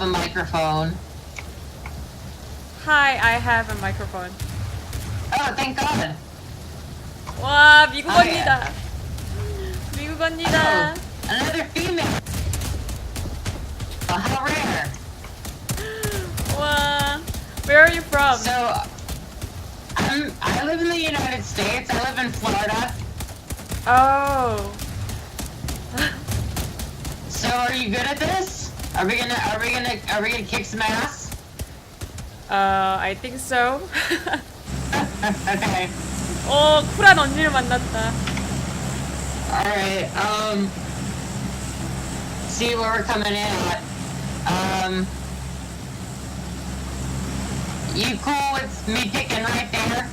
have a microphone. Hi, I have a microphone. Oh, thank God. 와, 미국 아, 예. 언니다. 미국 언니다. Oh, another female. Oh, how rare. 와, where are you from? So, I'm, I live in the United States. I live in Florida. Oh. So, are you good at this? Are we gonna, are we gonna, are we gonna kick some ass? Uh, I think so. okay. 어, 쿨한 언니를 만났다. Alright, um, see where we're coming in at. Um, you cool with me picking right there?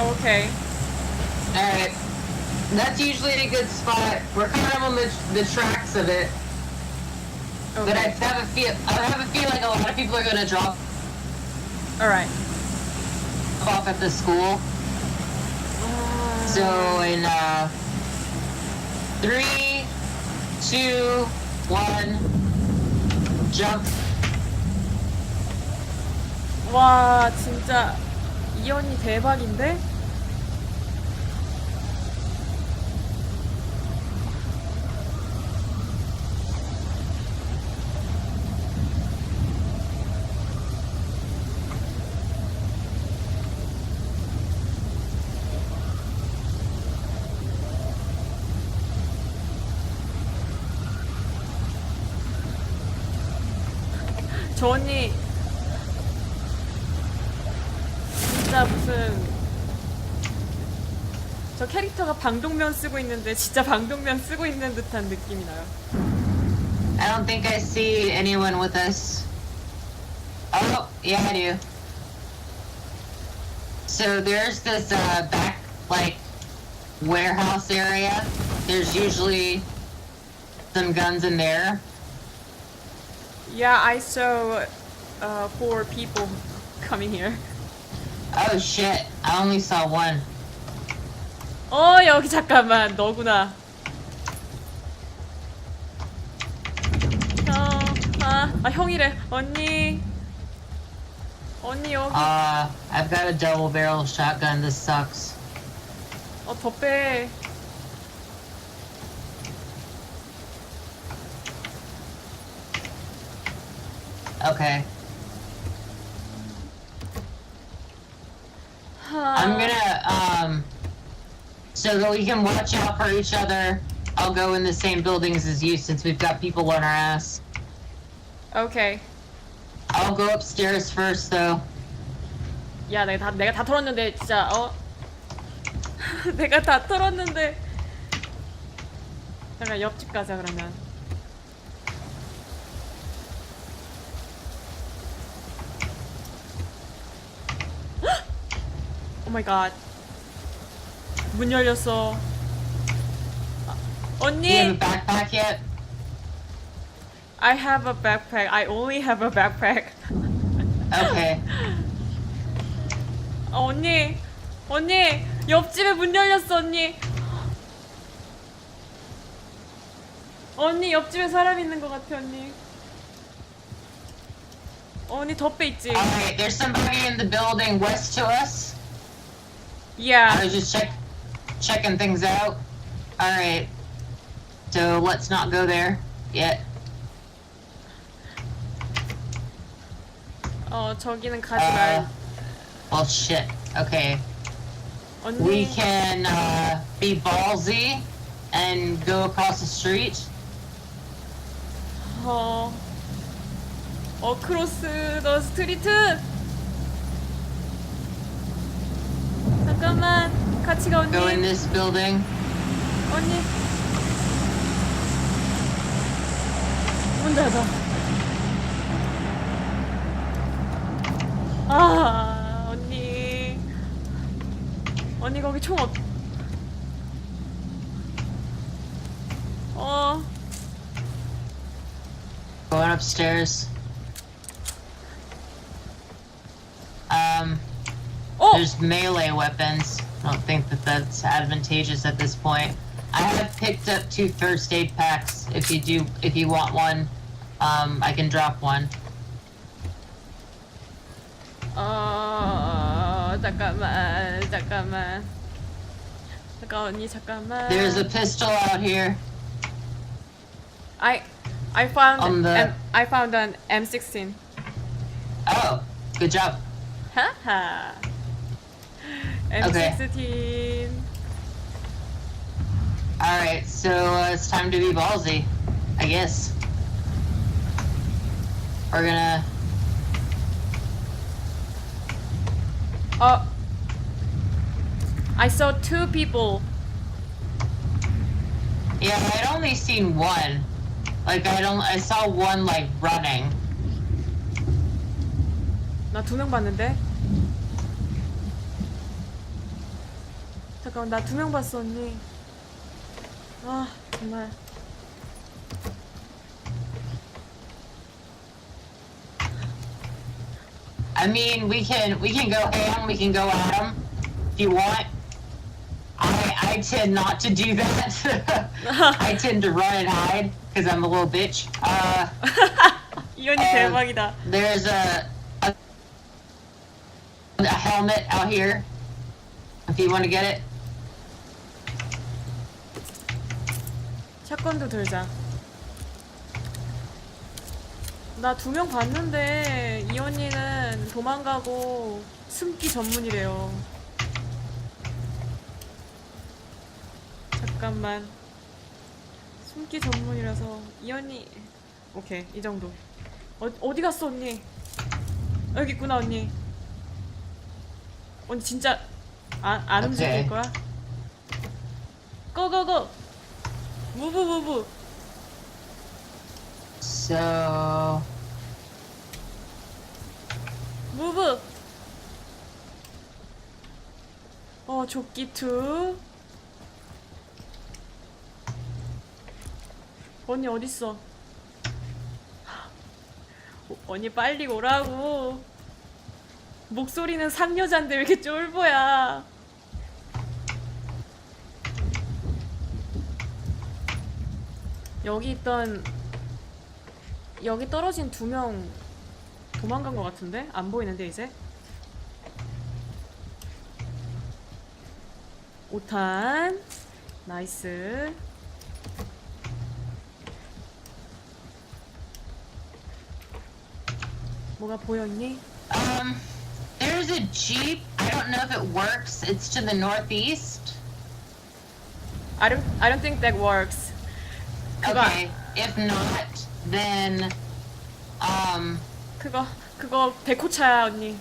Okay. Alright. That's usually a good spot. We're kind of on the, the tracks of it, but I Okay. have a feel, I have a feeling a lot of people are gonna drop Alright. off at the school. So in uh, three, two, one, jump. 와, 진짜 이 언니 대박인데? 저 언니 진짜 무슨 저 캐릭터가 방독면 쓰고 있는데 진짜 방독면 쓰고 있는 듯한 느낌이 나요. I don't think I see anyone with us. Oh, yeah, I do. So there's this uh, back, like, warehouse area. There's usually some guns in there. Yeah, I saw uh, four people coming here. Oh shit, I only saw one. 어 여기 잠깐만 너구나. 형, 아, 아 형이래. 언니, 언니 여기. Uh, I've got a double barrel shotgun. This sucks. 어 더 빼. Okay. 하... I'm gonna, um, so that we can watch out for each other. I'll go in the same buildings as you since we've got people on our ass. 오케이. I'll go upstairs first though. 야, 내가 다 내가 다 털었는데 진짜 어. 내가 다 털었는데. 잠깐 옆집 가자 그러면. 마이 갓. 문 열렸어. 아, Do you have a 언니, backpack yet? I have a backpack. I only have a backpack. Okay. 아, 언니, 언니, 옆집에 문 열렸어, 언니. 언니, 옆집에 사람 있는 것 같아, 언니. 어, 언니, 덮배 있지? Alright, there's somebody in the building west to us. I Yeah. was just check checking things out. Alright. So let's not go there yet. 어, 저기는 가지 Uh, 말. well shit. Okay. We 언니, can uh, be ballsy and go across the street. 어, 어크로스 더 스트리트. 잠깐만, 같이 가, Go in 언니. this building. 언니. 문 닫아. 아, 언니. 언니 거기 총 없. 어, Going upstairs. there's melee weapons. I don't think that that's advantageous at this point. I have picked up two first aid packs. If you do, if you want one, um, I can drop one. 어 잠깐만 잠깐만 잠깐 언니 잠깐만. There's a pistol out here. I I found On the- M, I found an M16. Oh, good job. 하하. M16. All right, so uh, it's time to be ballsy, I guess. We're gonna. 어. I saw two people. Yeah, I'd only seen one. Like I don't. I saw one like running. 나 두 명 봤는데. 잠깐 나 두 명 봤어 언니. 아 정말. I mean, we can we can go ham. We can go at 'em if you want. I I tend not to do that. I tend to run and hide because I'm a little bitch. Uh, 이 언니 어. 대박이다. there's a, a a helmet out here. If you want to get it. 샷건도 들자. 나 두 명 봤는데 이 언니는 도망가고 숨기 전문이래요. 잠깐만. 숨기 전문이라서 이 언니 오케이 이 정도. 어, 어디 갔어 언니? 여기 있구나 언니. 언니 진짜 안, 안 움직일. 거야? 고고고! 무브 무브 So. 무브 어 조끼 투 언니 어딨어? 어, 언니 빨리 오라고. 목소리는 상여잔데 왜 이렇게 쫄보야 여기 있던 여기 떨어진 두 명 도망간 것 같은데? 안 보이는데 이제? 5탄 나이스 뭐가 보였니? um, there's a jeep. I don't know if it works. It's to the northeast. I don't, I don't think that works Okay. If not, then um, 그거 그거 백호차야 언니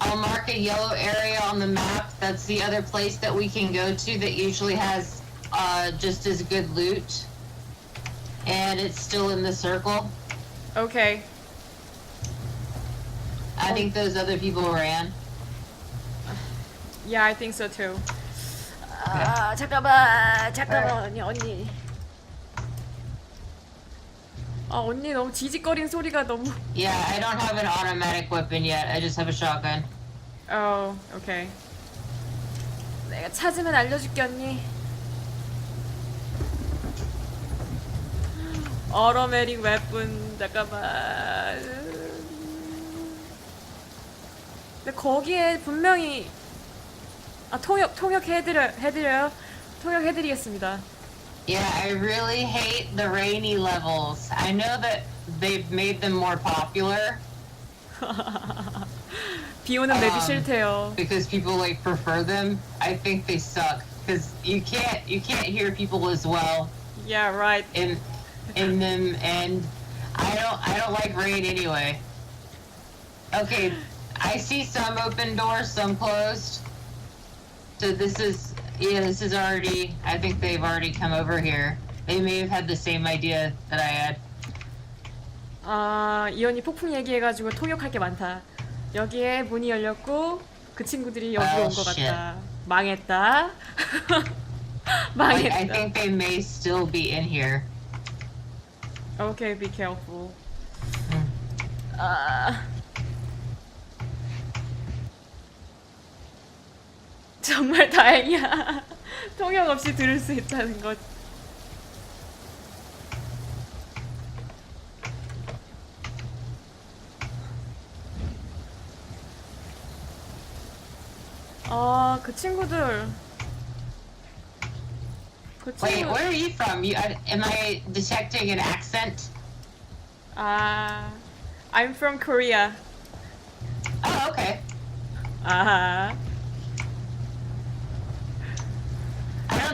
I'll mark a yellow area on the map. That's the other place that we can go to that usually has uh, just as good loot. And it's still in the circle. 오케이 I think those other people ran. Yeah, I think so too. 아, 잠깐만, 잠깐만, 언니, 언니. 아, 언니 너무 지직거린 소리가 너무. Yeah, I don't have an automatic weapon yet. I just have a shotgun. 어, 오케이. 내가 찾으면 알려줄게, 언니. 어로메릭 웨폰, 잠깐만. 근데 거기에 분명히 아 통역 통역 해드려 해드려요. 통역 해드리겠습니다. Yeah, I really hate the rainy levels. I know that they've made them more popular 비 오는 맵이 아. 싫대요. because people like prefer them. I think they suck because you can't you can't hear people as well Yeah, right. in in them, and I don't I don't like rain anyway. Okay, I see some open doors, some closed. So this is yeah, this is already. I think they've already come over here. They may have had the same idea that I had. 아, 이 언니 폭풍 얘기해가지고 통역할 게 많다. 여기에 문이 열렸고 그 친구들이 여기 Oh, 온 것 shit. 같다. 망했다. Like, I 망했다. think they may still be in here. Okay, be careful. 음. 아. 정말 다행이야. 통역 없이 들을 수 있다는 것. 아, 그 친구들. 그 Wait, 친구. where are you from? You, I, am I detecting an accent? 아, I'm from Korea. Oh, okay. 아, I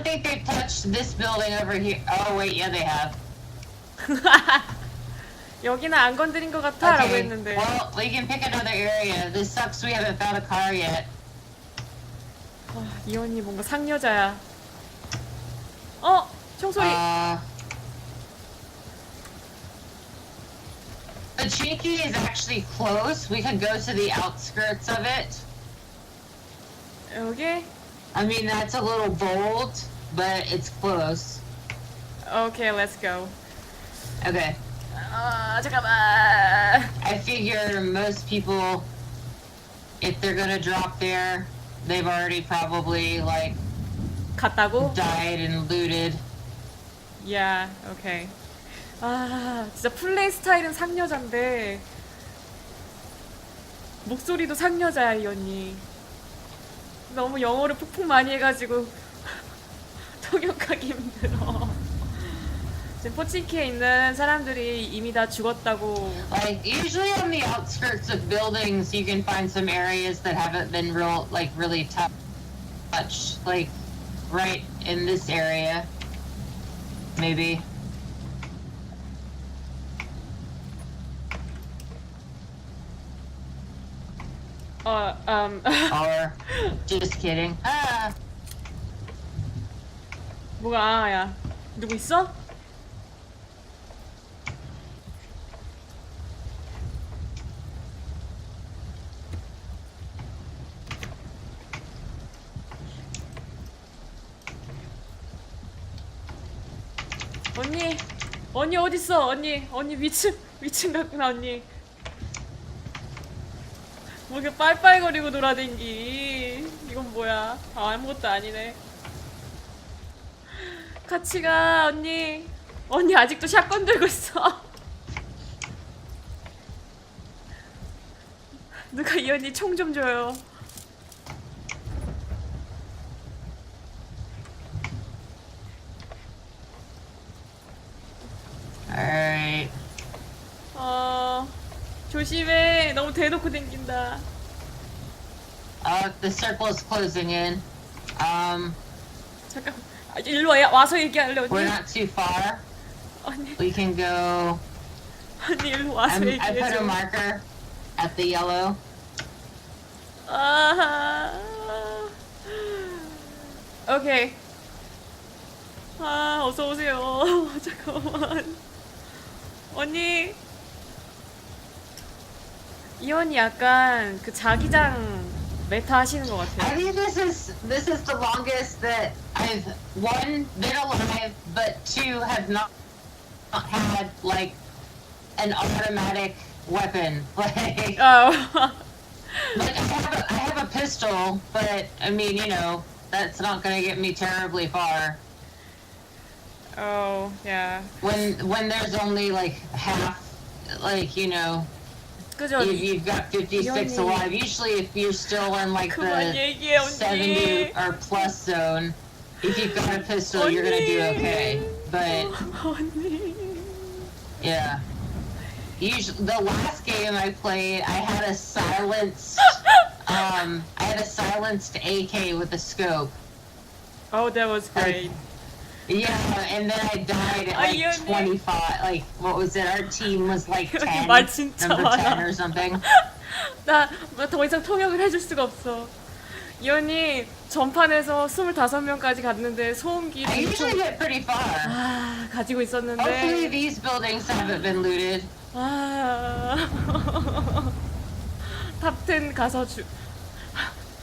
don't think they've touched this building over here. Oh, wait, yeah, they have. 여기는 안 건드린 것 같아라고 Okay. 했는데. Well, we can pick another area. This sucks. We haven't found a car yet. 아, 이 언니 뭔가 상여자야. 어, 총소리. Uh, the Chinky is actually close. We could go to the outskirts of it. 여기? I mean, that's a little bold, but it's close. Okay, let's go. Okay. 아, 잠깐만. I figure most people, if they're gonna drop there, they've already probably like 갔다고? died and looted. Yeah, okay. 아, 진짜 플레이 스타일은 상여자인데 목소리도 상여자야, 이 언니. 너무 영어를 푹푹 많이 해가지고 통역하기 힘들어. 지금 포친키에 있는 사람들이 이미 다 죽었다고. Like usually on the outskirts of buildings, you can find some areas that haven't been real, like really tou- touched. Like right in this area, maybe. 어, 음, Or just kidding. Ah, 뭐가 아 야? 누구 있어? 언니, 언니 어디 있어? 언니, 언니 위층 위층 갔구나 언니. 뭐 이렇게 빨빨거리고 돌아댕기? 이건 뭐야? 아, 아무것도 아니네. 같이 가 언니 언니 아직도 샷건 들고 있어 누가 이 언니 총 좀 줘요 alright. 어 조심해 대놓고 댕긴다 Uh, the circle is closing in. Um, 잠깐 아, 일로 와, 와서 얘기할래 we're 언니 not too far. 언니 We can go. 언니 일로 와서 I'm, I put a 얘기해줘 marker at the yellow. 아 오케이 아 어서 오세요 잠깐만 언니 이 언니 약간 그 자기장 메타 하시는 것 I 같아요 think this is this is the longest that I've one been alive, but two have not, not had like an automatic weapon. Like, 어 like I have a I have a pistol, but I mean, you know, that's not gonna get me terribly far. 어, 야 When when there's only like half, like you know, Good on if you. you've got 56 alive, usually if you're still in like the 70 or plus zone, if you've got a pistol, oh, you're gonna do okay. But oh, yeah, usually the last game I played, I had a silenced, um, I had a silenced AK with a scope. Oh, that was great. Yeah, and then I died at Are like you okay? 25. Like what was it? Our team was like 여기 10, 말 진짜 number 10 많아. or something. 나 더 이상 통역을 해줄 수가 없어. 이 언니 전판에서 25명까지 갔는데 소음기 I usually 총- get pretty far. 아 가지고 Hopefully 있었는데 these buildings haven't been looted. 아 탑10 가서 죽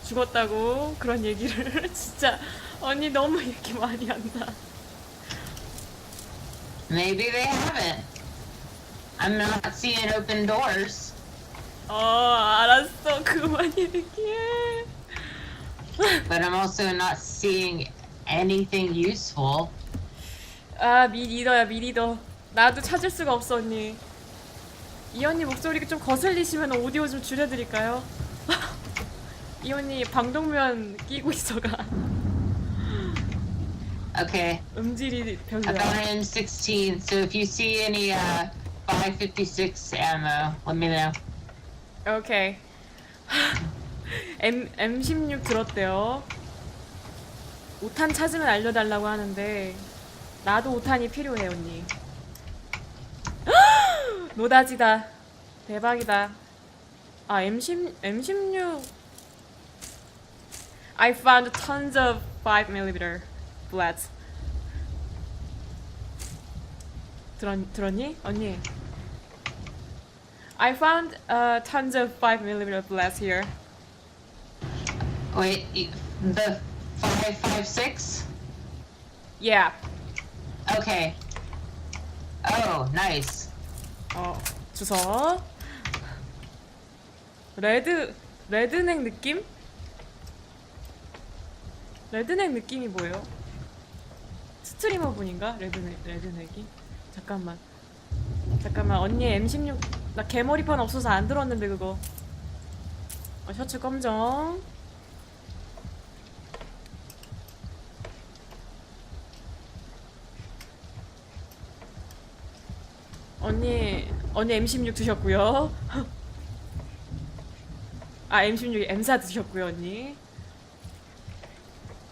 죽었다고 그런 얘기를 진짜 언니 너무 얘기 많이 한다. Maybe they haven't. I'm not seeing open doors. 어 알았어 그만 얘기해. But I'm also not seeing anything useful. 아 미 리더야 미 리더 나도 찾을 수가 없어 언니 이 언니 목소리가 좀 거슬리시면 오디오 좀 줄여드릴까요? 이 언니 방독면 끼고 있어가 Okay, 음질이 I 별로야 found it in 16. So if you see any uh 556 ammo, let me know. 오케이 M, M16 들었대요 5탄 찾으면 알려달라고 하는데 나도 5탄이 필요해 언니 노다지다 대박이다 아 M10, M16 I found tons of 5mm bullets 들었, 들었니? 언니 I found uh, tons of 5mm bullets here Wait, you- the 556? Yeah Okay. Oh, nice. 어, 주석. 레드, 레드넥 느낌? 레드넥 느낌이 뭐예요? 스트리머 분인가? 레드넥, 레드넥이? 잠깐만. 잠깐만, 언니 M16. 나 개머리판 없어서 안 들었는데, 그거. 어, 셔츠 검정. 언니 언니 M16 드셨고요. 아 M16 M4 드셨고요 언니.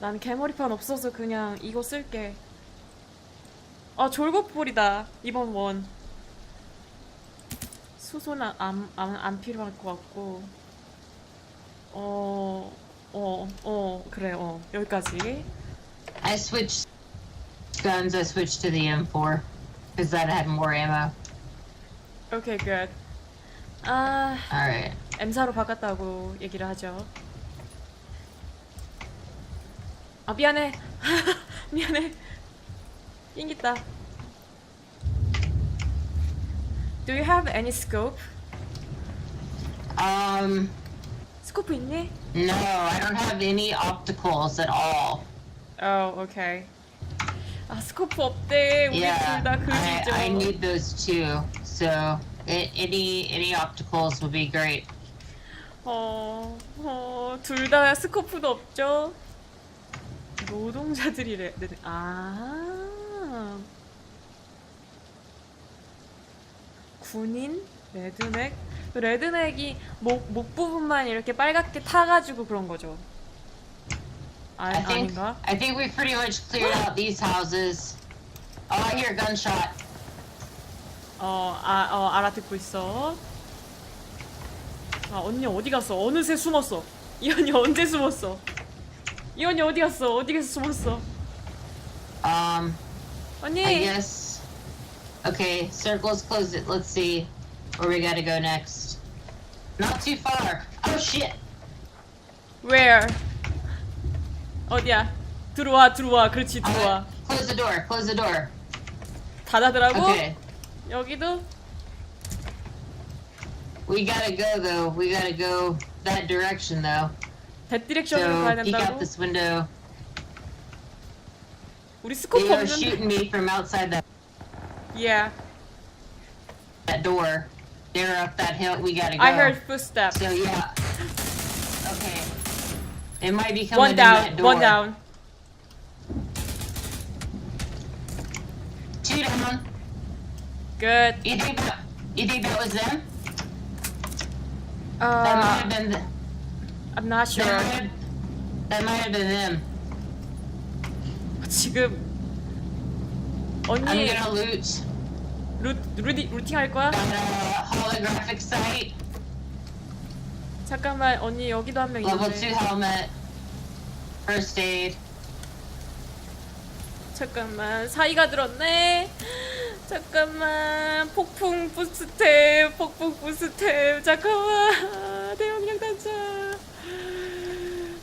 난 개머리판 없어서 그냥 이거 쓸게. 아 졸고풀이다 이번 원. 수소는 안, 안, 안 필요할 것 같고. 어, 어, 어, 그래, 어, 여기까지. I switched guns. I switched to the M4 because that had more ammo. 오케이, good. 아, All right. M사로 바꿨다고 얘기를 하죠. 아 미안해. 미안해. 낑겼다. Do you have any scope? Um, 스코프 있니? no, I don't have any opticals at all. 어, 오케이. 아 스코프 없대. 우리 Yeah, 둘다 I, 그지죠. I need those too. So a- any any opticals would be great. 어, 어, 둘 다 스코프도 없죠? 노동자들이래. 네, 네. 아. 군인? 레드넥? 그 레드넥이 목, 목 부분만 이렇게 빨갛게 타가지고 그런 거죠. 아, I think 아닌가? I think we pretty much cleared out these houses. Oh, I hear a gunshot. 어, 아, 어, 알아듣고 있어. 아, 언니 어디 갔어? 어느새 숨었어. 이 언니 언제 숨었어? 이 언니 어디 갔어? 어디 가서 숨었어? Um, 언니! I guess. Okay, circles closed it. Let's see where we gotta go next. Not too far. Oh shit! Where? 어디야? 들어와 들어와 그렇지 들어와 Alright, close the door. Close the door. 닫아더라고? Okay. 여기도? We gotta go though. We gotta go that direction though. 대디렉션으로 가야 So peek out 된다고? this window. 우리 They 스코프 are 없는데 shooting me from outside that Yeah that door. They're up that hill. We gotta go. I heard footsteps So yeah. Okay. They might be coming One in that down door. one down Two down. Good You think that? You think that was them? That might uh, have been. The, I'm not that, sure might have, that might have been them. 지금 I'm 언니 gonna loot 루, 루디, 루팅 할 거야? uh, holographic sight. 잠깐만 언니 여기도 한 명 Level two 있는데 helmet. First aid. 잠깐만 사이가 들었네 잠깐만 폭풍 부스템 폭풍 부스템 잠깐만 대용량 단자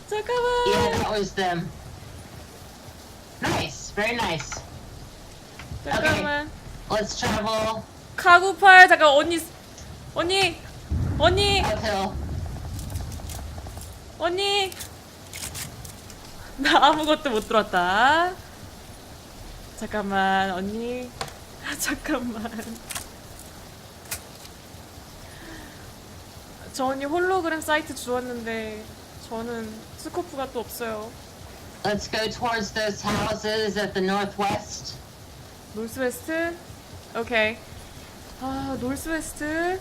잠깐만 Yeah, that was them. Very nice. 잠깐만 Let's travel 카구팔 잠깐 언니 언니 언니 uphill. 언니 나 아무것도 못 들었다. 잠깐만, 언니. 잠깐만. 저 언니 홀로그램 사이트 주었는데 저는 스코프가 또 없어요. Let's go towards those houses at the northwest. 놀스웨스트? 오케이. 아, 놀스웨스트?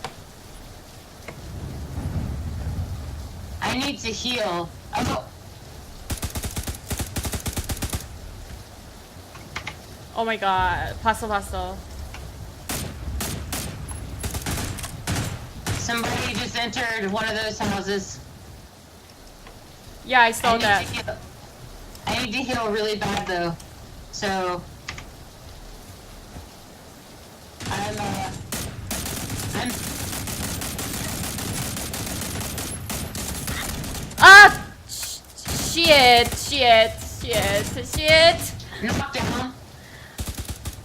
I need to heal. Oh, 오 마이 갓. 봤어, 봤어. somebody just entered one of those houses. Yeah, I I saw need that. to heal. need to heal really bad though, so I'm uh, I'm Ah! Shit, shit, shit, shit. knocked down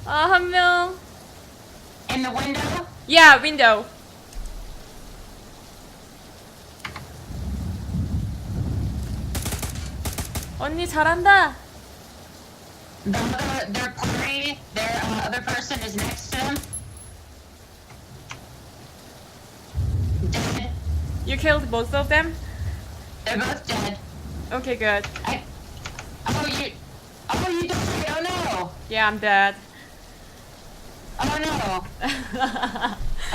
Ah, uh, no. in the window. Yeah, window. 언니 잘한다. The their party, their uh, other person is next to them. Dead. You killed both of them? They're both dead. Okay, good. I. Oh you. Oh you died. Oh no. Yeah, I'm dead. Oh no.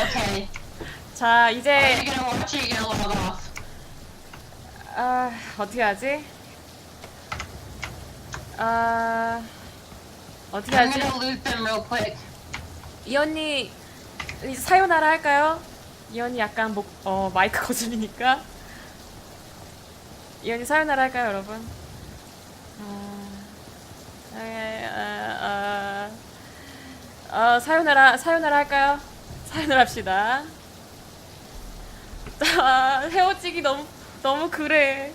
Okay. 자, Are you 이제 gonna watch or are you gonna log off? 아, 어떻게 하지? 아, 어떻게 I'm 하지? gonna loot them real quick. 이 언니 이제 사요나라 할까요? 이 언니 약간 목, 어, 마이크 거슬리니까 이 언니 사요나라 할까요, 여러분? 아, 아, 아, 아, 사요나라 사요나라 할까요? 사요나라 합시다. 아, 헤어지기 너무 너무 그래.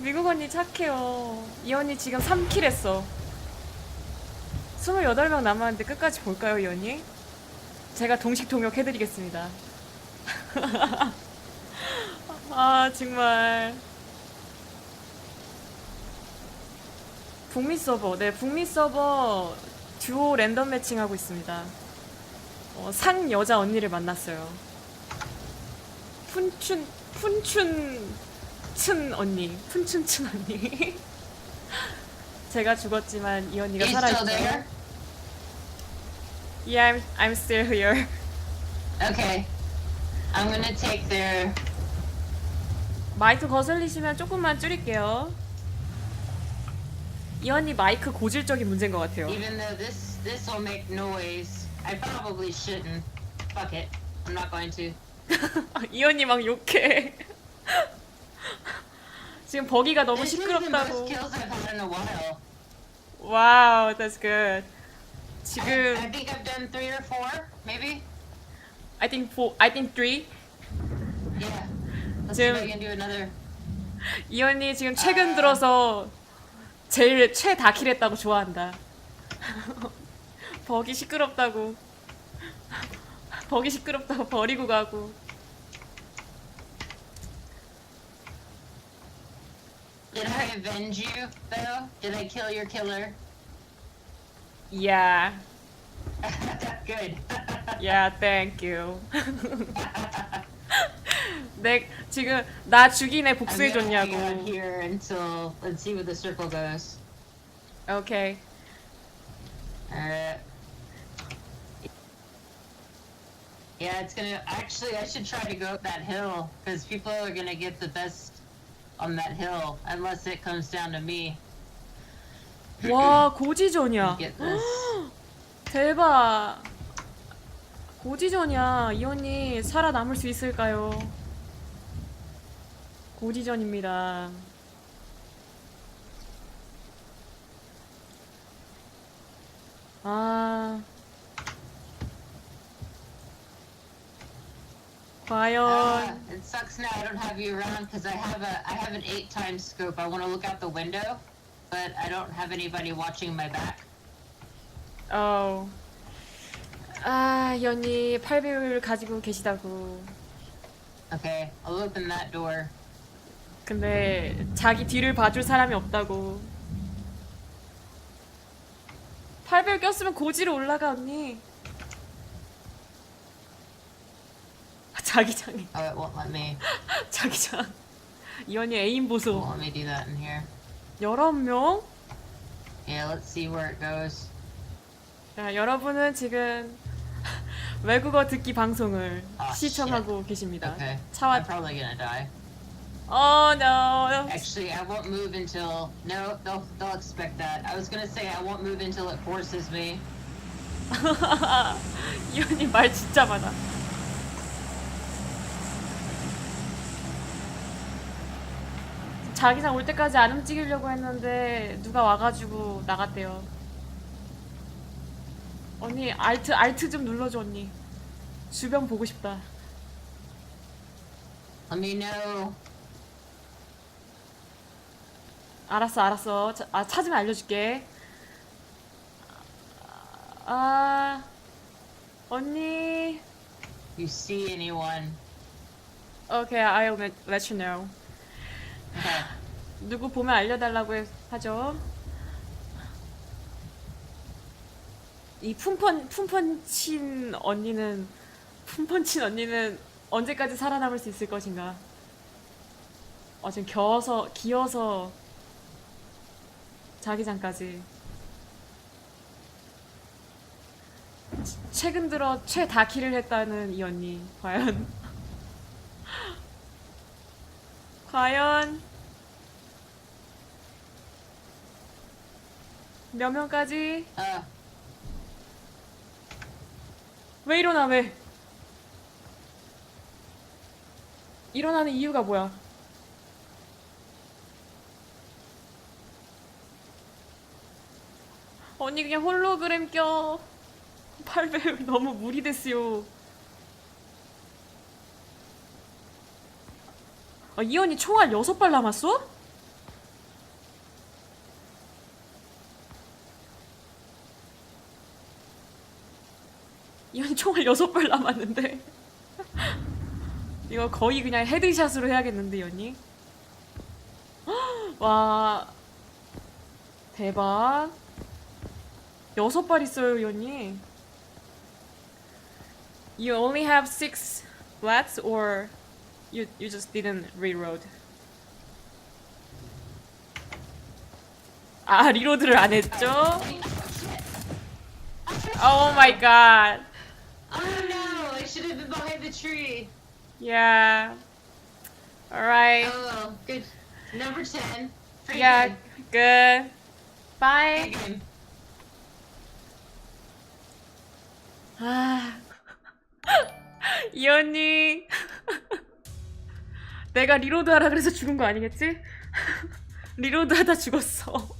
미국 언니 착해요. 이 언니 지금 3킬 했어. 28명 남았는데 끝까지 볼까요, 이 언니? 제가 동식 통역 해드리겠습니다. 아, 정말. 북미 서버, 네, 북미 서버 듀오 랜덤 매칭 하고 있습니다. 어, 상 여자 언니를 만났어요. 푼춘, 푼춘, 춘 언니, 푼춘춘 언니. 제가 죽었지만 이 언니가 there? Yeah, I'm, I'm still here. Okay. I'm gonna take their. 마이크 거슬리시면 조금만 줄일게요. 이 언니 마이크 고질적인 문제인 것 같아요. Even though this this will make noise, I probably shouldn't. Fuck it. I'm not going to. 이 언니 막 욕해. 지금 버기가 너무 시끄럽다고. kills I've had in a while. 와우, that's good. I, 지금 think I've done three or four, maybe. I think four, I think three. Yeah. Let's see if I Jim. can do another. 이 언니 지금 최근 아. 들어서 제일 최다킬했다고 좋아한다. 버기 시끄럽다고. 버기 시끄럽다고 버리고 가고. Did I avenge you though? Did I kill your killer? Yeah, Good. yeah, thank you. 내 지금 나 죽인 애 I'm gonna 복수해줬냐고. hang out here until let's see where the circle goes. 오케이. Alright. Yeah, it's gonna. Actually, I should try to go up that hill because people are gonna get the best on that hill unless it comes down to me. 와 고지전이야. Get this. 대박. 고지전이야. 이 언니 살아남을 수 있을까요? 고지전입니다. 아. 과연 Uh, it sucks now I don't have you around because I have a I have an eight times scope. I want to look out the window, but I don't have anybody watching my back. 어. 아, 이 언니 8배율 가지고 계시다고. Okay, I'll open that door. 근데 자기 뒤를 봐줄 사람이 없다고. 800 꼈으면 고지로 올라가 언니. 자기장이 Oh, it won't let me. 자기장. 이 언니 애인 It 보소. won't let me do that in here. 11명? Yeah, let's see where it goes. 자, 여러분은 지금 외국어 듣기 방송을 아, 시청하고 계십니다. Okay. 차와 I'm probably gonna die. Oh no. Actually, I won't move until. No, they'll they'll expect that. I was gonna say I won't move until it forces me. 이 언니 말 진짜 많아. 자기장 올 때까지 안 움직이려고 했는데 누가 와가지고 나갔대요. 언니 알트 알트 좀 눌러줘 언니. 주변 보고 싶다. Let me know. 알았어 알았어. 자, 아 찾으면 알려줄게. 아 언니. You see anyone? Okay, I'll let, let you know. 누구 보면 알려달라고 해- 하죠. 이 품펀 품펀친 언니는 품펀친 언니는 언제까지 살아남을 수 있을 것인가? 어 지금 겨서 기어서 자기장까지 최근 들어 최다키를 했다는 이 언니 과연 과연 몇 명까지? Uh, 왜 일어나 왜? 일어나는 이유가 뭐야? 언니 그냥 홀로그램 껴. 800 너무 무리됐어요. 아, 이 언니 총알 6발 남았어? 이 언니 총알 6발 남았는데. 이거 거의 그냥 헤드샷으로 해야겠는데 이 언니. 와. 대박. 6발 있어요 이 언니. You only have six flats or you, you just didn't reload 아 리로드를 안 했죠? Oh my god oh no! I should have been behind the tree. Yeah. Alright. Oh, good. Number ten. Pretty Yeah, good. good. Bye. Good game. 아. 이 언니. 내가 리로드 하라 그래서 죽은 거 아니겠지? 리로드 하다 죽었어.